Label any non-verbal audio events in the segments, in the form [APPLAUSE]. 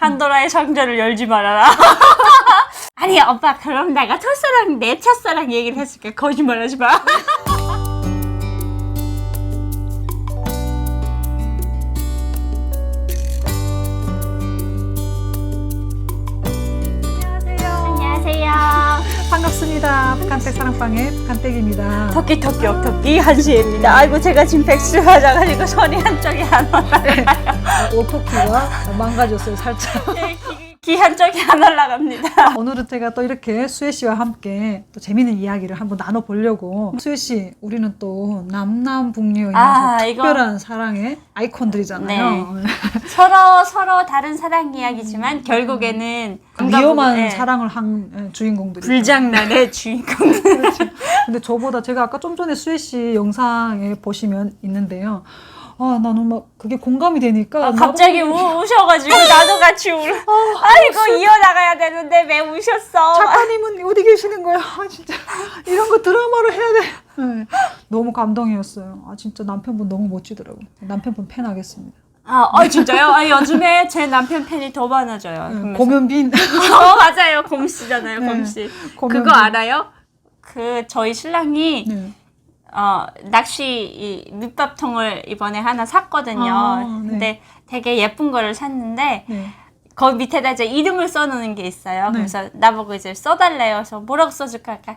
판도라의 상자를 열지 말아라. [LAUGHS] 아니 오빠 그럼 내가 첫사랑 내 첫사랑 얘기를 했을게 거짓말 하지 마. [LAUGHS] 반갑습니다. 북한댁 사랑방의 북한댁입니다. 토끼 토끼 옥토끼 한시입니다. 아이고 제가 지금 백수 맞아가지고 손이 한쪽이 안 올라가요. 오토키가 망가졌어요, 살짝. 귀 한쪽이 안 올라갑니다. [LAUGHS] 오늘은 제가 또 이렇게 수혜 씨와 함께 또 재밌는 이야기를 한번 나눠보려고. 수혜 씨, 우리는 또 남남북녀 아, 특별한 사랑의 아이콘들이잖아요. [LAUGHS] 서로 서로 다른 사랑 이야기지만 결국에는 그 위험한 네. 사랑을 한 예, 주인공들이. 불장난의 [LAUGHS] 주인공. 근데 저보다 제가 아까 좀 전에 수혜 씨 영상에 보시면 있는데요. 아, 나는 막 그게 공감이 되니까. 아, 갑자기 우, 우셔가지고 나도 같이 울어. 아이고 이어나가야 되는데 왜 우셨어? 작가님은 어디 계시는 거야? 아, 진짜 이런 거 드라마로 해야 돼. 네, 너무 감동이었어요. 아 진짜 남편분 너무 멋지더라고. 요 남편분 팬 하겠습니다. 아, 어, 진짜요? 아, 요즘에 제 남편 팬이 더 많아져요. 네. 고면빈. [LAUGHS] 어, 맞아요. 곰씨잖아요, 네, 곰씨. 고면빈. 그거 알아요? 그 저희 신랑이 네. 어, 낚시 이 밑밥통을 이번에 하나 샀거든요. 아, 네. 근데 되게 예쁜 거를 샀는데 네. 거기 밑에다 이제 이름을 써놓는 게 있어요. 네. 그래서 나보고 이제 써달래요. 그래서 뭐라고 써줄까? 할까?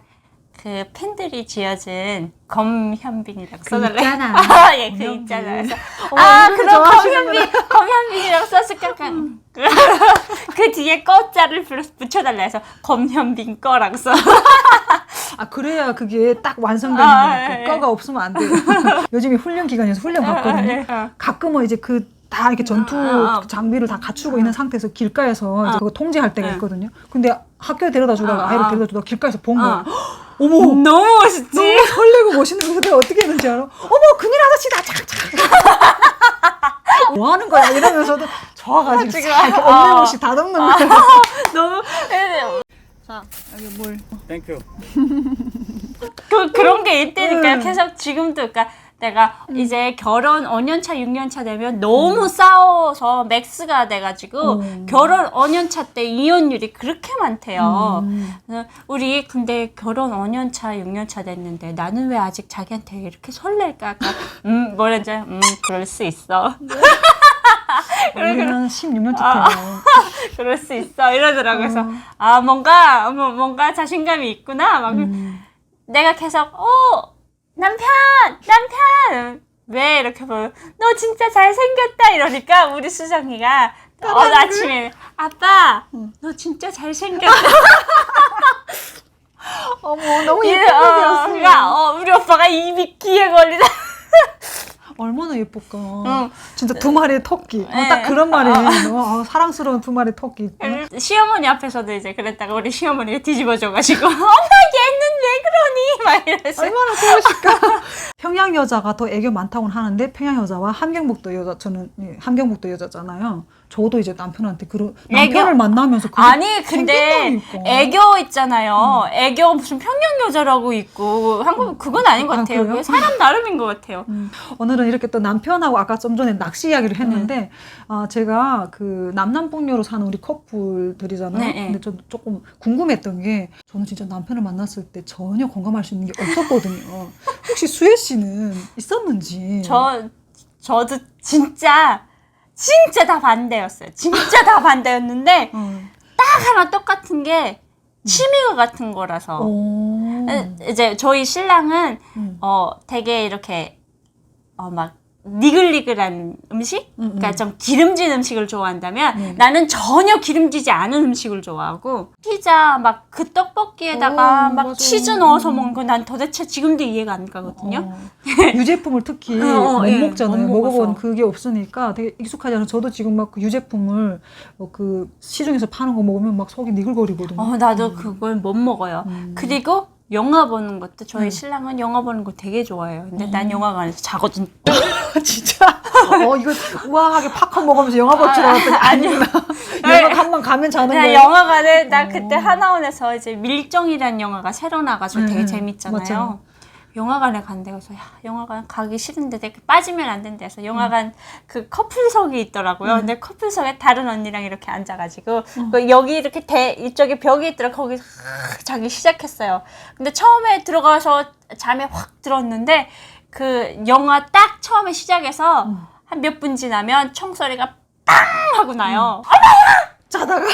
그 팬들이 지어준 검현빈이라고 그 써달래. 있잖아. [LAUGHS] 아, 예, 그. 있잖아. 그래서 어, 아, 그럼. 검현빈, 검현빈이라고 썼을까? 할까? [LAUGHS] 그 뒤에 꺼자를 붙여달라 해서 검현빈 꺼라고 써. [LAUGHS] 아 그래야 그게 딱 완성되는 아, 예, 예. 꺼가 없으면 안 돼요. [LAUGHS] 요즘에 훈련 기간이어서 훈련 받거든요. 어. 가끔은 이제 그 다 이렇게 전투 아, 아. 장비를 다 갖추고 있는 상태에서 길가에서 이제 그거 통제할 때가 네. 있거든요. 근데 학교에 데려다 주다가 아, 아이를 아. 데려다 주다가 길가에서 본 거야. 어. [GASPS] 어머 너무 멋있지? 너무 설레고 멋있는 거예요. 내가 어떻게 했는지 알아? 어머 그늘. 잠깐 잠깐. 뭐 하는 거야 이러면서도 좋아가지고 지금, 싹 이렇게 아. 없는 옷이 다듬는 거야. [LAUGHS] 너무 자 여기 물. 땡큐. 그 그런 게 있다니까요. 음. 계속 지금도 그러니까 내가 이제 결혼 5년 차, 6년 차 되면 너무 싸워서 맥스가 돼가지고 음. 결혼 5년 차 때 이혼율이 그렇게 많대요. 음. 그래서 우리 근데 결혼 5년 차, 6년 차 됐는데 나는 왜 아직 자기한테 이렇게 설렐까? 음 뭐랬지? 음 그럴 수 있어. [LAUGHS] 우리는 16년째 아. 돼요. [LAUGHS] 그럴 수 있어 이러더라고 그래서 어. 아 뭔가 뭐, 뭔가 자신감이 있구나 막 음. 내가 계속 어 남편 남편 왜 이렇게 보면 너 진짜 잘생겼다 이러니까 우리 수정이가 어 아침에 아빠 너 진짜 잘생겼다 [LAUGHS] 어머 너무 이- 예쁜 어, 얘기였어. 그러니까 어, 우리 오빠가 입이 귀에 걸리다 얼마나 예쁠까. 응. 진짜 두 마리의 토끼. 어, 네. 딱 그런 말이에요. 어, 사랑스러운 두 마리의 토끼. 응? 시어머니 앞에서도 이제 그랬다가 우리 시어머니가 뒤집어져가지고 [LAUGHS] 엄마 얘는 왜 그러니 막 이러면서 얼마나 좋으실까. [LAUGHS] 평양 여자가 더 애교 많다고는 하는데 평양 여자와 함경북도 여자 저는 예, 함경북도 여자잖아요. 저도 이제 남편한테 그런 남편을? 만나면서 그게 아니 근데 생긴다니까. 애교 있잖아요. 애교 무슨 평양 여자라고 있고 한국 그건 아닌 것 아, 같아요. 그래요? 그게 사람 나름인 것 같아요. 음, 오늘은 이렇게 또 남편하고 아까 좀 전에 낚시 이야기를 했는데 네. 아, 제가 그 남남북녀로 사는 우리 커플들이잖아요. 네, 네. 근데 저도 조금 궁금했던 게 저는 진짜 남편을 만났을 때 전혀 공감할 수 있는 게 없었거든요. [LAUGHS] 혹시 수혜 씨는 있었는지? 저 저도 진짜 진짜 다 반대였어요. 진짜 다 반대였는데 어. 딱 하나 똑같은 게 취미가 같은 거라서 오. 이제 저희 신랑은 음. 어 되게 이렇게 어막 니글니글한 음식, 음, 그러니까 음. 좀 기름진 음식을 좋아한다면 네. 나는 전혀 기름지지 않은 음식을 좋아하고 피자 막 그 떡볶이에다가 오, 막 맞아. 치즈 넣어서 음. 먹는 거난 도대체 지금도 이해가 안 가거든요. 어, 유제품을 특히 [LAUGHS] 어, 어, 못 예, 먹잖아요. 못. 먹어본 그게 없으니까 되게 익숙하지 않아요. 저도 지금 막 그 유제품을 어, 그 시중에서 파는 거 먹으면 막 속이 니글거리거든요. 어, 나도 그걸 못 먹어요. 음. 그리고 영화 보는 것도 저희 음. 신랑은 영화 보는 거 되게 좋아해요. 근데 난 영화관에서 자거든. [LAUGHS] 진짜? 어, 이거 우아하게 팝콘 먹으면서 영화 볼 줄 알았더니 아니구나. [LAUGHS] 영화 한번 가면 자는 그냥 거예요. 영화관에 나 어. 그때 하나원에서 이제 밀정이라는 영화가 새로 나가지고 음, 되게 음, 재밌잖아요. 맞죠. 영화관에 간대 그래서 야 영화관 가기 싫은데 내가 빠지면 안 된대. 해서 영화관 그 커플석이 있더라고요. 근데 커플석에 다른 언니랑 이렇게 앉아가지고 그 여기 이렇게 대 이쪽에 벽이 있더라. 거기 자기 시작했어요. 근데 처음에 들어가서 잠에 확 들었는데 그 영화 딱 처음에 시작해서 한몇 분 지나면 총소리가 빵 하고 나요. 자다가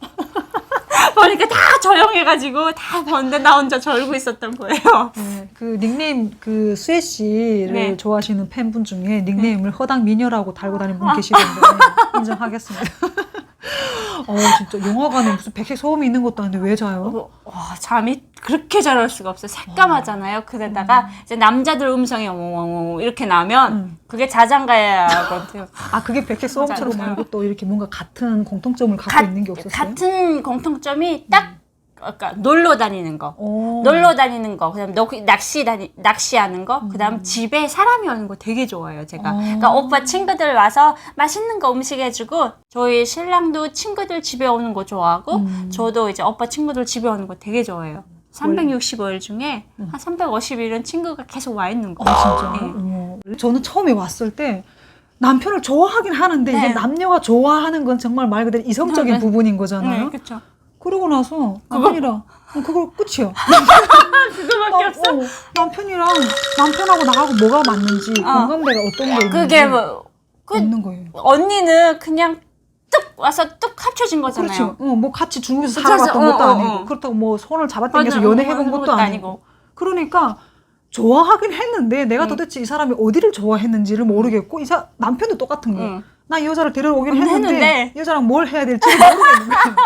[LAUGHS] 보니까 다 조용해가지고 다 봤는데 나 혼자 절고 있었던 거예요. 네, 그 닉네임 그 수혜 씨를 네. 좋아하시는 팬분 중에 닉네임을 허당 미녀라고 달고 다니는 분 계시던데 [LAUGHS] 인정하겠습니다. 어 진짜 영화관에 무슨 백색 소음이 있는 것도 아닌데 왜 자요? 뭐, 와 잠이 그렇게 잘 올 수가 없어요. 새까맣잖아요. 그러다가 이제 남자들 음성이 엉엉엉 이렇게 나면 음. 그게 자장가야거든요. 아 그게 백색 소음처럼 맞아요. 말고 또 이렇게 뭔가 같은 공통점을 갖고 있는 게 없었어요? 같은 공통점이 딱 그러니까 놀러 다니는 거. 어. 놀러 다니는 거, 그다음 너 낚시 다니 낚시하는 거, 음. 그다음 집에 사람이 오는 거 되게 좋아해요. 제가. 어. 그러니까 오빠 친구들 와서 맛있는 거 음식 해주고 저희 신랑도 친구들 집에 오는 거 좋아하고 음. 저도 이제 오빠 친구들 집에 오는 거 되게 좋아해요. 365일 중에 한 350일은 친구가 계속 와 있는 거. 음. 아 진짜? 네. 어머. 저는 처음에 왔을 때 남편을 좋아하긴 하는데 이게 네. 남녀가 좋아하는 건 정말 말 그대로 이성적인 네. 부분인 거잖아요. 네, 그렇죠. 그러고 나서 남편이랑 [LAUGHS] 어, 그걸 끝이야. 그거밖에 없어. 어, 남편이랑 남편하고 나하고 뭐가 맞는지 어. 공감대가 어떤 게 있는지 그게 뭐 그, 없는 거예요. 언니는 그냥 뚝 와서 뚝 합쳐진 거잖아요. 그렇죠. 어, 뭐 같이 중국에서 살아봤던 어, 것도 어, 아니고 어. 그렇다고 뭐 손을 잡아당겨서 연애해본 어, 것도 아니고. 그러니까 좋아하긴 했는데 내가 응. 도대체 이 사람이 어디를 좋아했는지를 모르겠고 이 사, 남편도 똑같은 거예요. 응. 나 이 여자를 데려오긴 음, 했는데, 했는데. 이 여자랑 뭘 해야 될지 모르겠는 거예요.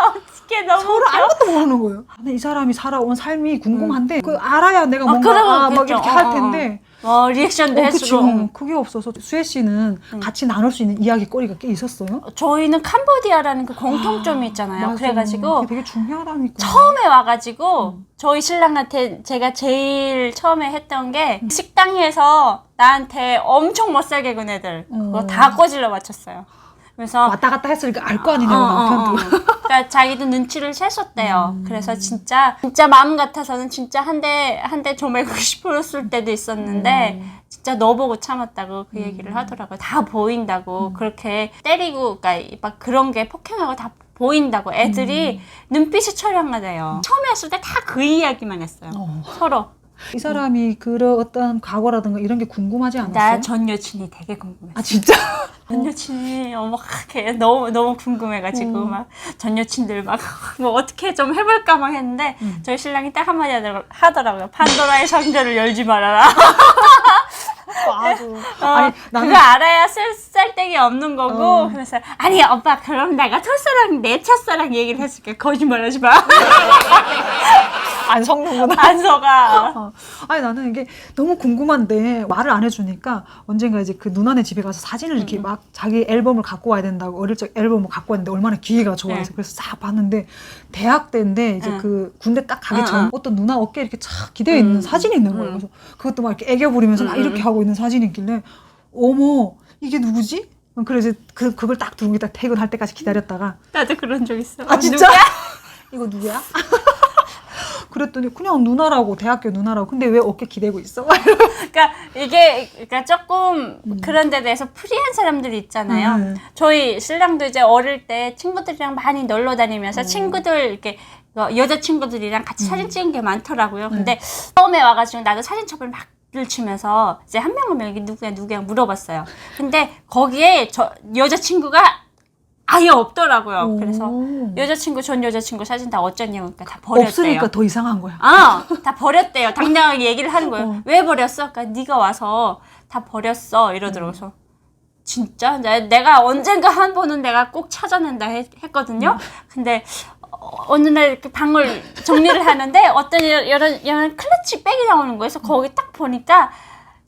[LAUGHS] 너무 서로 웃겨. 아무것도 모르는 거예요. 근데 이 사람이 살아온 삶이 궁금한데 그 알아야 내가 어, 뭔가 그러고 아, 막 그랬죠. 이렇게 어, 할 어, 텐데 어, 리액션도 어, 해주고. 그쵸. 어, 그게 없어서 수혜 씨는 같이 나눌 수 있는 이야기 거리가 꽤 있었어요. 저희는 캄보디아라는 그 공통점이 있잖아요. 맞아. 그래가지고 그게 되게 중요하다니까. 처음에 와가지고 음. 저희 신랑한테 제가 제일 처음에 했던 게 식당에서 나한테 엄청 못 살게 군 애들 그거 어. 다 꼬질러 맞췄어요. 그래서 왔다 갔다 했으니까 알 거 아니냐고 어, 어, 남편도. 어. 그러니까 자기도 눈치를 챘었대요. 음. 그래서 진짜 진짜 마음 같아서는 진짜 한 대 한 대 조매고 [LAUGHS] 싶었을 때도 있었는데 음. 진짜 너 보고 참았다고 그 얘기를 하더라고요. 다 음. 보인다고 그렇게 때리고 그러니까 막 그런 게 폭행하고 다 보인다고 음. 애들이 눈빛이 처량하대요. 처음에 했을 때 다 그 이야기만 했어요. 어. 서로. 이 사람이 그런 어떤 과거라든가 이런 게 궁금하지 않았어요? 나 전 여친이 되게 궁금해. 아 진짜? [LAUGHS] 전 여친이 어머 걔 너무 너무 궁금해가지고 음. 막전 여친들 막 [LAUGHS] 뭐 어떻게 좀 해볼까 막 했는데 음. 저희 신랑이 딱 한마디 하더라- 하더라고요. 판도라의 상자를 열지 말아라. [LAUGHS] 아주. 어, 아니 나는 그거 알아야 쓸 쌀데기 없는 거고 어. 그래서 아니 오빠 그럼 내가 첫사랑 내 첫사랑 얘기를 했을게 거짓말하지 마. [LAUGHS] 안 속는구나. 안서가 어. 아니 나는 이게 너무 궁금한데 말을 안 해주니까 언젠가 이제 그 누나네 집에 가서 사진을 이렇게 막 자기 앨범을 갖고 와야 된다고 어릴 적 앨범을 갖고 왔는데 얼마나 기회가 좋아서 네. 그래서 싹 봤는데 대학 때인데 이제 응. 그 군대 딱 가기 응, 전 응. 어떤 누나 어깨에 이렇게 착 기대어 있는 음. 사진이 있는 거예요. 음. 그래서 그것도 막 이렇게 애교 부리면서 막 음, 이렇게 음. 하고 있는 사진이 있길래 어머 이게 누구지? 그래서 그 그걸 딱 두고 딱 퇴근할 때까지 기다렸다가 나도 그런 적 있어. 아 진짜? 누구야? [LAUGHS] 이거 누구야? [LAUGHS] 그랬더니 그냥 누나라고 대학교 누나라고 근데 왜 어깨 기대고 있어? [LAUGHS] 그러니까 이게 그러니까 조금 음. 그런 데 대해서 프리한 사람들이 있잖아요. 음. 저희 신랑도 이제 어릴 때 친구들이랑 많이 놀러 다니면서 친구들 이렇게 어, 여자 친구들이랑 같이 사진 찍은 게 많더라고요. 근데 처음에 와가지고 나도 사진첩을 막 들치면서 이제 한 명 한 명 이게 누구야 누구야 물어봤어요. 근데 거기에 저 여자 친구가 아예 없더라고요. 그래서 오. 여자친구 전 여자친구 사진 다 어쩌냐고 그러니까 다 버렸대요. 없으니까 더 이상한 거야. 아, 다 버렸대요. 당당하게 얘기를 하는 거예요. 어. 왜 버렸어? 그러니까 네가 와서 다 버렸어. 이러더라고요. 그래서 진짜 내- 내가 언젠가 한 번은 내가 꼭 찾아낸다 했, 했거든요. 근데 어, 어느 날 이렇게 방을 정리를 하는데 어떤 여- 여러 여러 클래치 백이 나오는 거예요. 그래서 거기 딱 보니까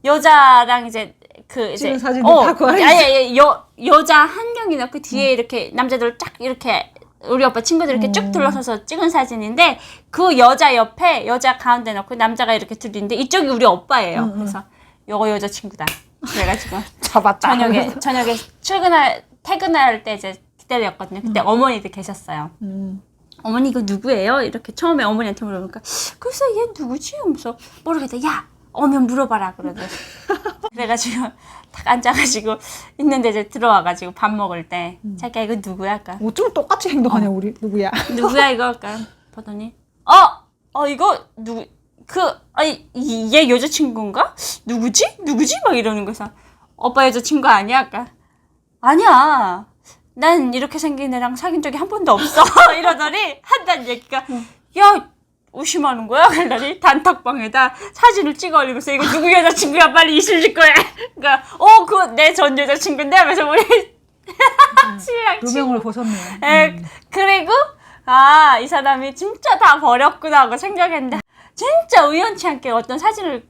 여자랑 이제 그 이제 찍은 사진들 다그 안에 아니, 아니 여 여자 한 명이 넣고 뒤에 이렇게 남자들 쫙 이렇게 우리 오빠 친구들 이렇게 쭉 어. 둘러서서 찍은 사진인데 그 여자 옆에 여자 가운데 넣고 남자가 이렇게 둘이 있는데 이쪽이 우리 오빠예요. 응, 응. 그래서 요거 여자 친구다. 그래가지고 [LAUGHS] 잡았다. 저녁에 저녁에 출근할 퇴근할 때 이제 기다렸거든요. 그때 어머니도 계셨어요. 음. 어머니 이거 누구예요? 이렇게 처음에 어머니한테 물어보니까 글쎄 얘 누구지? 하면서 모르겠다. 야 오면 물어봐라 그러더니 [LAUGHS] 그래가지고 딱 앉아가지고 있는데 이제 들어와가지고 밥 먹을 때 자기야 이거 누구야? 아까 어쩜 똑같이 행동하냐 우리 누구야? [LAUGHS] 누구야 이거? 아까 보더니 어! 어 이거 누구 그 아니 이- 얘 여자친구인가? 누구지? 누구지? 막 이러는 거서 오빠 여자친구 아니야? 아까 아니야 난 이렇게 생긴 애랑 사귄 적이 한 번도 없어 [LAUGHS] 이러더니 한단 얘기가 야 의심하는 거야? 그러더니 단톡방에다 사진을 찍어 올리면서 이거 누구 여자친구야 빨리 이실 거야 그러니까 어 그거 내전 여자친구인데 하면서 우리 [LAUGHS] 신랑 친구 누명을 벗었네요. 에, 그리고 아 이 사람이 진짜 다 버렸구나 하고 생각했는데 진짜 우연치 않게 어떤 사진을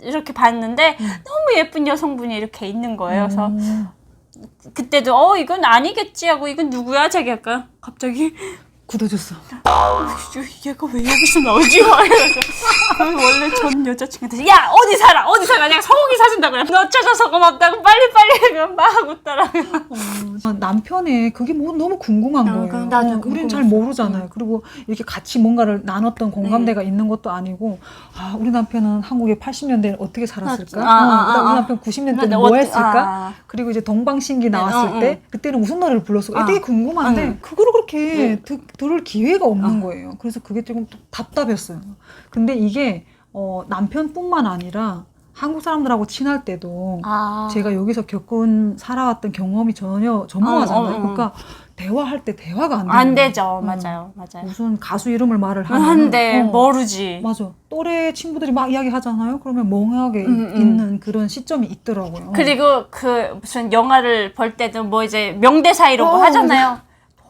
이렇게 봤는데 너무 예쁜 여성분이 이렇게 있는 거예요. 그래서 음, 그때도 어 이건 아니겠지 하고 이건 누구야? 자기 약간 갑자기 굳어졌어. 어, 얘가 왜 여기서 나오지? 막 이러면서 그 원래 전 여자친구한테 야 어디 살아 어디 살아 내가 소고기 사준다고 그래 너 찾아서 고맙다고 빨리빨리 막 웃더라고요 어, 남편의 그게 뭐 너무 궁금한 어, 거예요. 나도 어, 우리는 잘 궁금했어. 모르잖아요. 그리고 이렇게 같이 뭔가를 나눴던 공감대가 네. 있는 것도 아니고 아 우리 남편은 한국에 80년대에 어떻게 살았을까? 아, 아, 어, 그다음 아, 우리 아. 남편 90년대는 근데 뭐 어떠- 했을까? 아. 그리고 이제 동방신기 나왔을 어, 때 그때는 무슨 노래를 불렀을까? 아. 되게 궁금한데 응. 그거를 그렇게 응. 드, 들을 기회가 없는 어. 거예요. 그래서 그게 조금 답답했어요. 근데 이게 어, 남편뿐만 아니라 한국 사람들하고 친할 때도 아. 제가 여기서 겪은 살아왔던 경험이 전혀 전무하잖아요. 어, 어, 어. 그러니까 대화할 때 대화가 안 되는 안 거예요. 되죠 음. 맞아요 맞아요 무슨 가수 이름을 말을 하면 한데 모르지. 맞아. 또래 친구들이 막 이야기 하잖아요. 그러면 멍하게 음, 음. 있는 그런 시점이 있더라고요. 그리고 그 무슨 영화를 볼 때도 뭐 이제 명대사 이런 거 어, 하잖아요.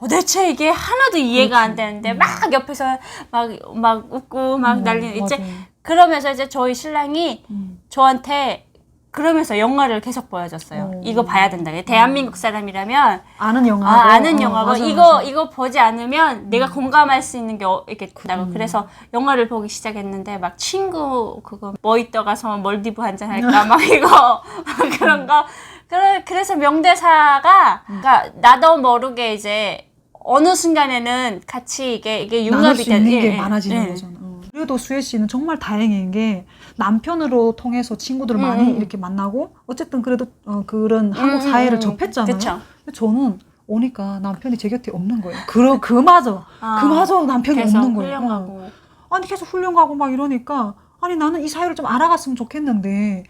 도대체 이게 하나도 이해가 안 그렇지. 되는데 음. 막 옆에서 막 막 웃고 막 음, 난리 이제. 그러면서 이제 저희 신랑이 음. 저한테 그러면서 영화를 계속 보여줬어요. 어. 이거 봐야 된다. 대한민국 사람이라면 아는 영화. 아, 아는 영화고 맞아, 이거. 이거 보지 않으면 내가 공감할 수 있는 게 어, 이렇게 있다고 음. 그래서 영화를 보기 시작했는데 막 친구 그거 뭐 있더 가서 멀디브 한잔 할까 막 [LAUGHS] 이거 [LAUGHS] 그런 거 그래, 그래서 명대사가 그러니까 나도 모르게 이제 어느 순간에는 같이 이게 이게 나눌 융합이 수 있는 되- 게 예, 많아지는 예. 거잖아. 어. 그래도 수혜 씨는 정말 다행인 게 남편으로 통해서 친구들을 음, 많이 음. 이렇게 만나고 어쨌든 그래도 어, 그런 한국 음, 사회를 음, 접했잖아요. 그쵸. 근데 저는 오니까 남편이 제 곁에 없는 거예요. 그 그마저 아, 그마저 남편이 계속 없는 거예요. 어. 훌륭하고 아니 계속 훈련 가고 막 이러니까 아니 나는 이 사회를 좀 알아갔으면 좋겠는데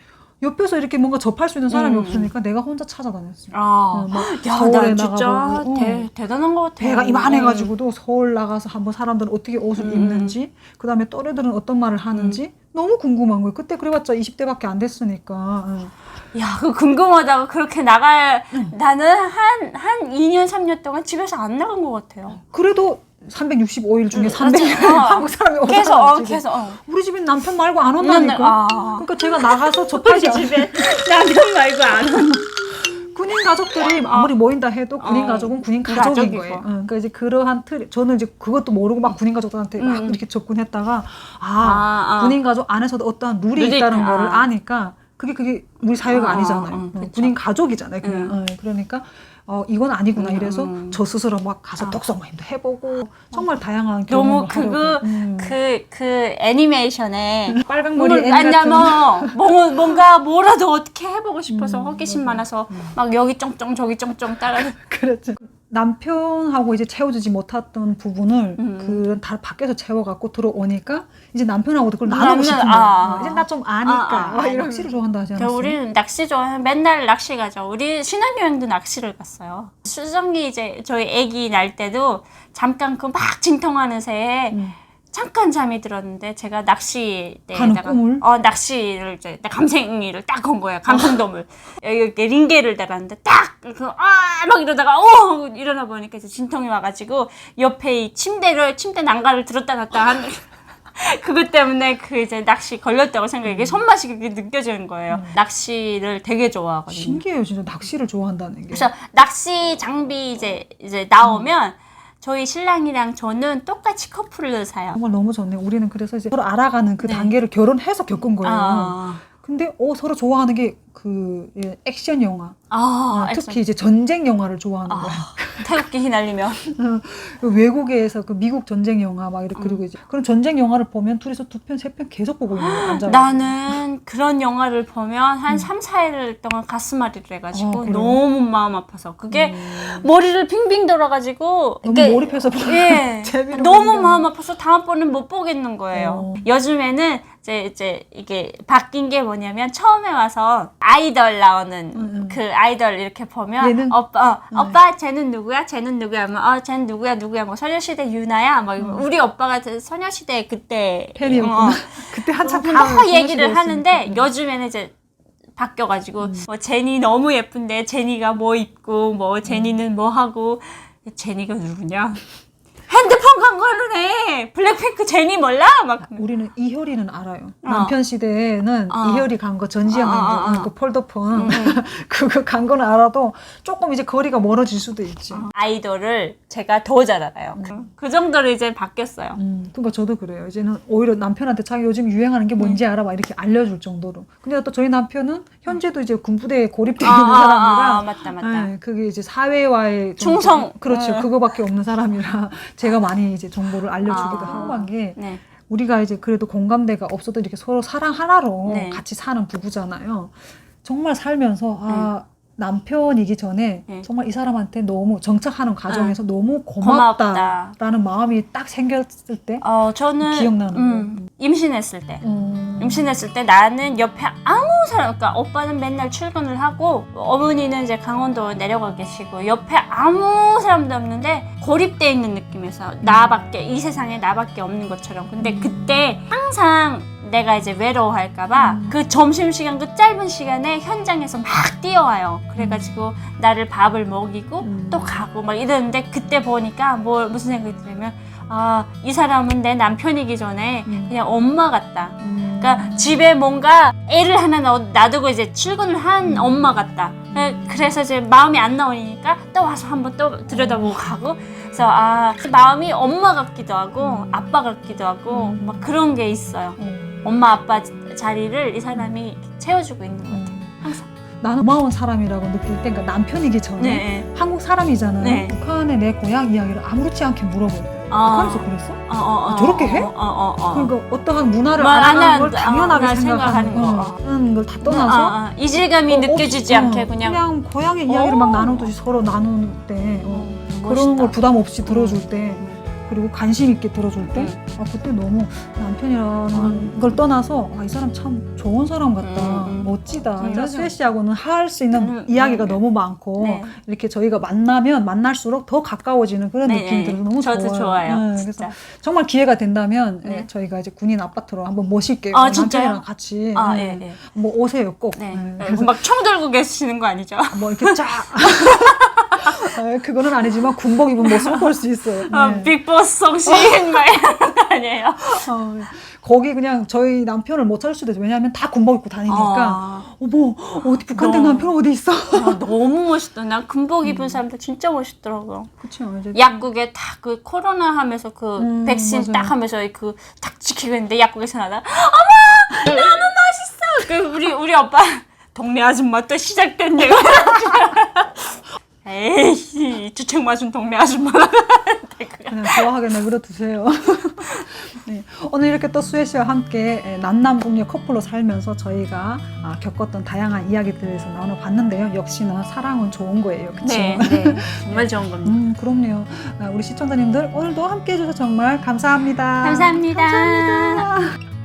옆에서 이렇게 뭔가 접할 수 있는 사람이 음. 없으니까 내가 혼자 찾아다녔어요. 아, 어, 막 [GASPS] 야, 서울에 나 진짜 나가보고, 어. 대, 대단한 것 같아. 배가 이만해가지고도 서울 나가서 한번 사람들은 어떻게 옷을 음. 입는지 그 다음에 또래들은 어떤 말을 하는지 너무 궁금한 거예요. 그때 그래봤자 20대밖에 안 됐으니까. 응. 야, 그 궁금하다고 그렇게 나갈 나는 한 한 2년 3년 동안 집에서 안 나간 것 같아요. 그래도 365일 중에 음, 300일 어. 한국 사람이 오잖아. 계속 어. 계서 어. 우리 집엔 남편 말고 안 온다니까. 아. 그러니까 제가 나가서 접하지 않 집에 [LAUGHS] 남편 말고 안 와. 군인 가족들이 아무리 모인다 해도 군인 어. 가족은 군인 그 가족인 가족이고. 거예요. 응, 그러니까 이제 그러한 틀, 저는 이제 그것도 모르고 막 군인 가족들한테 막 음. 이렇게 접근했다가 아, 아, 아. 군인 가족 안에서도 어떠한 룰이 룰이 있다는 있다. 거를 아니까 그게 그게 우리 사회가 어, 아니잖아요. 어, 어. 군인 가족이잖아요. 그냥 음. 어, 그러니까 어, 이건 아니구나 음, 이래서 음. 저 스스로 막 가서 아. 독서 모임도 해보고 정말 다양한 너무 경험을 그거 하려고. 음. 그 그 애니메이션에 빨강 머리 뭘앤 아니야 같은 뭐 [LAUGHS] 뭐- 뭔가 뭐라도 어떻게 해보고 싶어서 음, 호기심. 많아서 막 여기 쫑쫑 저기 쫑쫑 따라 그렇죠. 남편하고 이제 채워주지 못했던 부분을 음. 그다 밖에서 채워갖고 들어오니까 이제 남편하고도 그걸 나누고 싶은 거예요. 아. 어, 이제 나 좀 아니까 아, 아, 막 아, 이런 아. 낚시를 좋아한다 하지 그 않았어요? 우리는 낚시 좋아 맨날 낚시 가죠. 우리 신혼여행도 낚시를 갔어요. 수정이 이제 저희 아기 날 때도 잠깐 그 막 진통하는 새에 음. 잠깐 잠이 들었는데 제가 낚시 가는 때에다가 꿈을? 어 낚시를 이제 감생이를 딱 건 거예요. 감성돔을 여기 이렇게 링게를 달았는데 딱아막 이러다가 어 일어나 보니까 이제 진통이 와가지고 옆에 이 침대를 침대 난간을 들었다 놨다 하는 [LAUGHS] 그것 때문에 그 이제 낚시 걸렸다고 생각해. 이게 손맛이 그렇게 느껴지는 거예요. 낚시를 되게 좋아하거든요. 신기해요, 진짜 낚시를 좋아한다는 게. 그래서 낚시 장비 이제 이제 나오면 저희 신랑이랑 저는 똑같이 커플을 사요. 정말 너무 좋네요. 우리는 그래서 이제 서로 알아가는 그 네. 단계를 결혼해서 겪은 거예요. 아, 근데 어, 서로 좋아하는 게 그 액션 영화, 아, 어, 특히 이제 전쟁 영화를 좋아하는 아, 거야. 태극기 휘날리며. 그 외국에서 그 미국 전쟁 영화 막 이렇게 그리고 이제 그런 전쟁 영화를 보면 둘이서 두 편 세 편 계속 보고 있는 거야. 앉아. 나는 그런 영화를 보면 한 음. 3, 4일 동안 가슴앓이를 해가지고 어, 그래요? 너무 마음 아파서 그게 음, 머리를 빙빙 돌아가지고 너무 몰입해서 예, [LAUGHS] 재미로 너무 마음 아파서 다음번엔 못 보겠는 거예요. 어. 요즘에는 이제 이제 이게 바뀐 게 뭐냐면 처음에 와서 아이돌 나오는 음, 음. 그 아이돌 이렇게 보면 예능? 오빠 어, 음. 오빠 쟤는 누구야? 쟤는 누구야? 하면 어 쟤는 누구야? 누구야? 뭐 소녀시대 유나야? 막 이러면 우리 오빠가 그 소녀시대 그때 음. 팬이었구나. 어, [LAUGHS] 그때 한참 다 팬이었으니까. 얘기를 하는데 음. 요즘에는 이제 바뀌어가지고 뭐 제니 너무 예쁜데 제니가 뭐 입고 뭐 제니는 뭐 하고 제니가 누구냐? 핸드폰 광고는 해. 블랙핑크 제니 몰라? 막 우리는 이효리는 알아요. 어. 남편 시대에는 어. 이효리 간거 전지현 어, 어, 어, 간 어. 거, 그 폴더폰 음, 음. [LAUGHS] 그거 간 거는 알아도 조금 이제 거리가 멀어질 수도 있지. 아이돌을 제가 더 잘 알아요. 그, 그 정도로 이제 바뀌었어요. 음, 그러니까 저도 그래요. 이제는 오히려 남편한테 자기 요즘 유행하는 게 뭔지 알아 막 이렇게 알려줄 정도로. 근데 또 저희 남편은 현재도 이제 군부대에 고립돼 있는 사람이라 아, 맞다 맞다. 네, 그게 이제 사회와의 좀- 충성. 그렇죠. 네. 그거밖에 없는 사람이라 [LAUGHS] 제가 많이 이제 정보를 알려주기도 아. 하고 한 게 네. 우리가 이제 그래도 공감대가 없어도 이렇게 서로 사랑 하나로 네. 같이 사는 부부잖아요. 정말 살면서 아 남편이기 전에 네. 정말 이 사람한테 너무 정착하는 과정에서 너무 고맙다. 고맙다라는 마음이 딱 생겼을 때 어 저는 기억나는 음, 임신했을 때. 음, 임신했을 때 나는 옆에 아무 사람, 그러니까 오빠는 맨날 출근을 하고 어머니는 이제 강원도 내려가 계시고 옆에 아무 사람도 없는데 고립돼 있는 느낌에서 나밖에 이 세상에 나밖에 없는 것처럼. 근데 음. 그때 항상 내가 이제 외로워할까봐 음. 그 점심 시간 그 짧은 시간에 현장에서 막 뛰어와요. 그래가지고 나를 밥을 먹이고 음. 또 가고 막 이러는데 그때 보니까 뭐 무슨 생각이 들냐면 아 이 사람은 내 남편이기 전에 음. 그냥 엄마 같다. 음. 그러니까 집에 뭔가 애를 하나 놔- 놔두고 이제 출근을 한 엄마 같다. 그- 그래서 이제 마음이 안 나오니까 또 와서 한번 또 들여다보고 가고. 그래서 아 마음이 엄마 같기도 하고 음. 아빠 같기도 하고 음. 막 그런 게 있어요. 음. 엄마 아빠 자리를 이 사람이 채워주고 있는 것 같아요. 음. 항상. 나는 고마운 사람이라고 느낄 때 그러니까 남편이기 전에 네. 한국 사람이잖아요. 네. 북한의 내 고향 이야기를 아무렇지 않게 물어봐요. 아, 북한에서 그랬어? 어, 어, 어, 저렇게 해? 어, 어, 어, 어. 그러니까 어떠한 문화를 뭐, 알아가는 안걸 한- 당연하게 어, 나 생각하는 거. 거. 하는 걸 다 떠나서 아, 아, 이질감이 어, 느껴지지 없이, 않게 어, 그냥, 고향의 이야기를 막 어. 나누듯이 서로 나눌 때 어, 음, 그런. 걸 부담 없이 들어줄 때 음. 그리고 관심 있게 들어줄 때 음. 아, 그때 너무 남편이라는 걸 떠나서 아, 이 사람 참 좋은 사람 같다 음, 음. 멋지다 맞아. 수혜 씨하고는 할 수 있는 음, 이야기가 음, 너무 많고 네. 이렇게 저희가 만나면 만날수록 더 가까워지는 그런 네, 느낌이 네. 들어서 너무 저도 좋아요. 좋아요. 네. 그래서 정말 기회가 된다면 네. 예, 저희가 이제 군인 아파트로 한번 모실게요. 아? 남편이랑 같이 아, 음, 예, 예. 뭐 오세요 꼭. 네. 예, 네. 그래서 막총 들고 계시는 거 아니죠? 뭐 이렇게 쫙. [LAUGHS] 예, 그거는 아니지만 군복 입은 모습을 볼 수 있어요. 아, 네. 빅보스 성신 막 이런 거 아니에요? 어, 거기 그냥 저희 남편을 못 찾을 수도 있어요. 왜냐하면 다 군복 입고 다니니까. 아, 어머 어디 북한댁 남편 어디 있어? 아, 너무 멋있다. 난 군복 음. 입은 사람들 진짜 멋있더라고요. 그렇죠. 이제 약국에 다 그 코로나 하면서 그 음, 백신 맞아요. 딱 하면서 그 딱 지키고 있는데 약국에서 나다 어머 너무 멋있어. 그 우리 우리 오빠 동네 아줌마 또 시작됐네. [LAUGHS] 에이 주책 맞은 동네 아줌마. [LAUGHS] 그냥 좋아하게 내버려 두세요. [LAUGHS] 네. 오늘 이렇게 또 수혜 씨와 함께 예, 남남 북녀 커플로 살면서 저희가 아, 겪었던 다양한 이야기들에서 나눠봤는데요. 역시나 사랑은 좋은 거예요. 그렇죠? 네, 네 [LAUGHS] 정말 좋은 겁니다. 음, 그럼요. 아, 우리 시청자님들 오늘도 함께 해 주셔서 정말 감사합니다. 감사합니다. 감사합니다.